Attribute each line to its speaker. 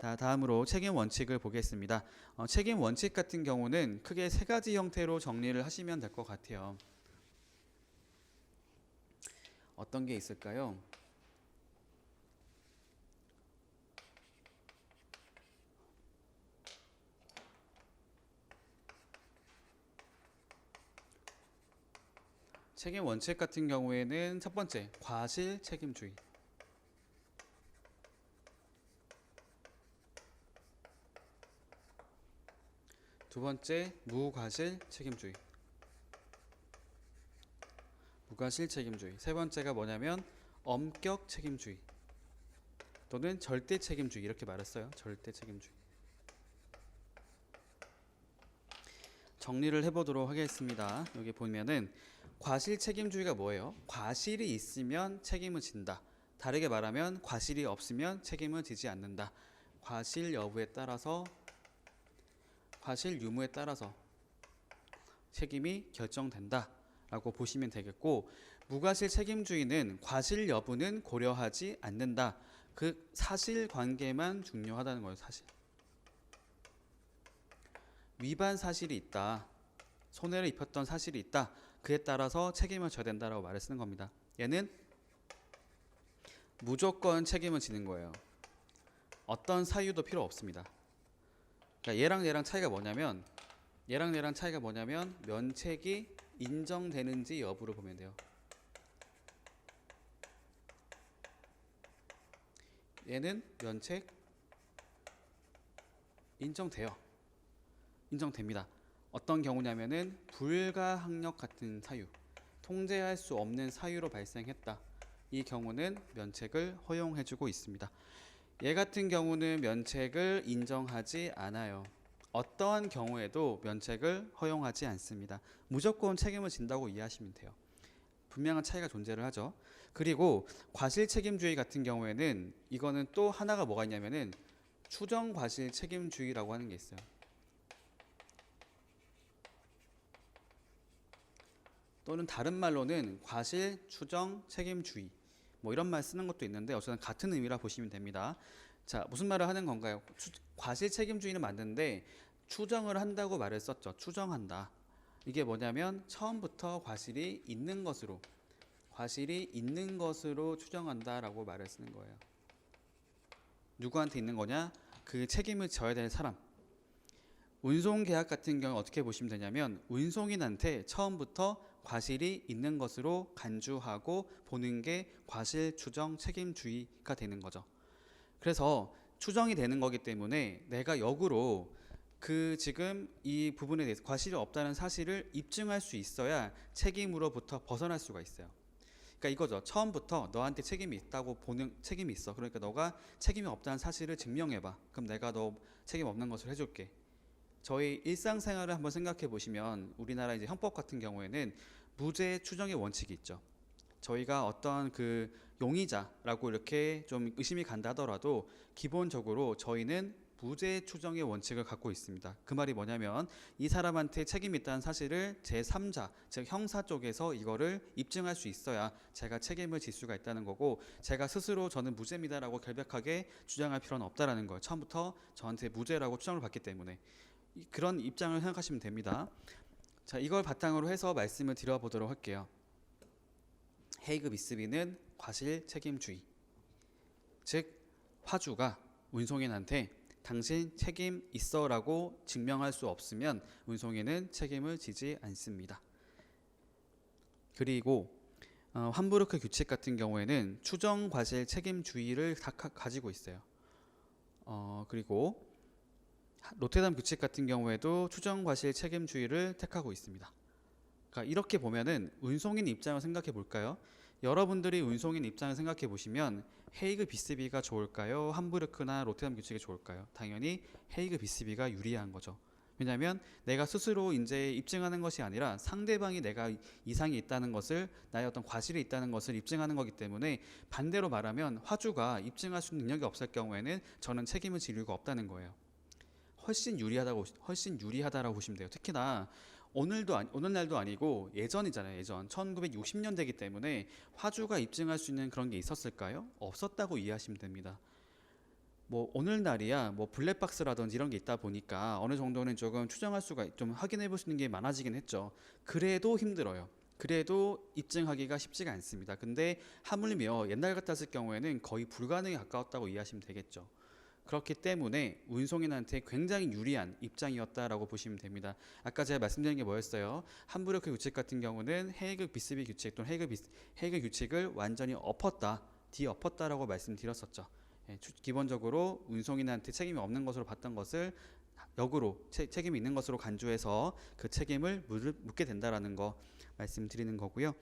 Speaker 1: 다 다음으로 책임 원칙을 보겠습니다. 어, 책임 원칙 같은 경우는 크게 세 가지 형태로 정리를 하시면 될 것 같아요. 어떤 게 있을까요? 책임 원칙 같은 경우에는 첫 번째 과실 책임주의. 두 번째 무과실 책임주의. 무과실 책임주의. 세 번째가 뭐냐면 엄격 책임주의. 또는 절대 책임주의 이렇게 말했어요. 절대 책임주의. 정리를 해보도록 하겠습니다. 여기 보면은 과실 책임주의가 뭐예요? 과실이 있으면 책임을 진다. 다르게 말하면 과실이 없으면 책임을 지지 않는다. 과실 여부에 따라서 과실 유무에 따라서 책임이 결정된다라고 보시면 되겠고 무과실 책임주의는 과실 여부는 고려하지 않는다. 그 사실 관계만 중요하다는 거예요. 사실. 위반 사실이 있다. 손해를 입혔던 사실이 있다. 그에 따라서 책임을 져야 된다라고 말을 쓰는 겁니다. 얘는 무조건 책임을 지는 거예요. 어떤 사유도 필요 없습니다. 그러니까 얘랑 얘랑 차이가 뭐냐면 얘랑 얘랑 차이가 뭐냐면 면책이 인정되는지 여부를 보면 돼요. 얘는 면책 인정돼요. 인정됩니다. 어떤 경우냐면은 불가항력 같은 사유, 통제할 수 없는 사유로 발생했다. 이 경우는 면책을 허용해주고 있습니다. 얘 같은 경우는 면책을 인정하지 않아요. 어떠한 경우에도 면책을 허용하지 않습니다. 무조건 책임을 진다고 이해하시면 돼요. 분명한 차이가 존재를 하죠. 그리고 과실 책임주의 같은 경우에는 이거는 또 하나가 뭐가 있냐면은 추정 과실 책임주의라고 하는 게 있어요. 또는 다른 말로는 과실 추정 책임주의 뭐 이런 말 쓰는 것도 있는데 어쨌든 같은 의미라 보시면 됩니다. 자 무슨 말을 하는 건가요? 추, 과실 책임주의는 맞는데 추정을 한다고 말을 썼죠. 추정한다. 이게 뭐냐면 처음부터 과실이 있는 것으로 과실이 있는 것으로 추정한다라고 말을 쓰는 거예요. 누구한테 있는 거냐? 그 책임을 져야 될 사람. 운송 계약 같은 경우 어떻게 보시면 되냐면 운송인한테 처음부터 과실이 있는 것으로 간주하고 보는 게 과실 추정 책임주의가 되는 거죠. 그래서 추정이 되는 거기 때문에 내가 역으로 그 지금 이 부분에 대해서 과실이 없다는 사실을 입증할 수 있어야 책임으로부터 벗어날 수가 있어요. 그러니까 이거죠. 처음부터 너한테 책임이 있다고 보는 책임이 있어. 그러니까 너가 책임이 없다는 사실을 증명해봐. 그럼 내가 너 책임 없는 것을 해줄게. 저희 일상생활을 한번 생각해 보시면 우리나라 이제 형법 같은 경우에는 무죄 추정의 원칙이 있죠. 저희가 어떤 그 용의자라고 이렇게 좀 의심이 간다 하더라도 기본적으로 저희는 무죄 추정의 원칙을 갖고 있습니다. 그 말이 뭐냐면 이 사람한테 책임이 있다는 사실을 제3자, 즉 형사 쪽에서 이거를 입증할 수 있어야 제가 책임을 질 수가 있다는 거고 제가 스스로 저는 무죄입니다라고 결백하게 주장할 필요는 없다라는 거예요. 처음부터 저한테 무죄라고 추정을 받기 때문에 이- 그런 입장을 생각하시면 됩니다. 자, 이걸 바탕으로 해서 말씀을 드려보도록 할게요. 헤이그 미스비는 과실 책임주의. 즉 화주가 운송인한테 당신 책임 있어 라고 증명할 수 없으면 운송인은 책임을 지지 않습니다. 그리고 어, 함부르크 규칙 같은 경우에는 추정 과실 책임주의를 다 가- 가지고 있어요. 어, 그리고 하- 로테담 규칙 같은 경우에도 추정 과실 책임주의를 택하고 있습니다. 그러니까 이렇게 보면은 운송인 입장을 생각해 볼까요? 여러분들이 운송인 입장을 생각해 보시면 헤이그 비스비가 좋을까요? 함부르크나 로테담 규칙이 좋을까요? 당연히 헤이그 비스비가 유리한 거죠. 왜냐하면 내가 스스로 이제 입증하는 것이 아니라 상대방이 내가 이상이 있다는 것을 나의 어떤 과실이 있다는 것을 입증하는 거기 때문에 반대로 말하면 화주가 입증할 수 있는 능력이 없을 경우에는 저는 책임을 질 이유가 없다는 거예요. 훨씬 유리하다고 훨씬 유리하다라고 보시면 돼요. 특히나 오늘도 아니, 오늘날도 아니고 예전이잖아요. 예전 1960년대이기 때문에 화주가 입증할 수 있는 그런 게 있었을까요? 없었다고 이해하시면 됩니다. 뭐 오늘날이야 뭐 블랙박스라든지 이런 게 있다 보니까 어느 정도는 조금 추정할 수가 좀 확인해 있는 게 많아지긴 했죠. 그래도 힘들어요. 그래도 입증하기가 쉽지가 않습니다. 근데 하물며 옛날 같았을 경우에는 거의 불가능에 가까웠다고 이해하시면 되겠죠. 그렇기 때문에 운송인한테 굉장히 유리한 입장이었다라고 보시면 됩니다. 아까 제가 말씀드린 게 뭐였어요? 함부르크 규칙 같은 경우는 헤이그 비스비 규칙 또는 헤이그 비스, 헤이그 규칙을 완전히 엎었다, 뒤엎었다라고 말씀드렸었죠. 예, 주- 기본적으로 운송인한테 책임이 없는 것으로 봤던 것을 역으로 채- 책임이 있는 것으로 간주해서 그 책임을 물- 묻게 된다라는 거 말씀드리는 거고요.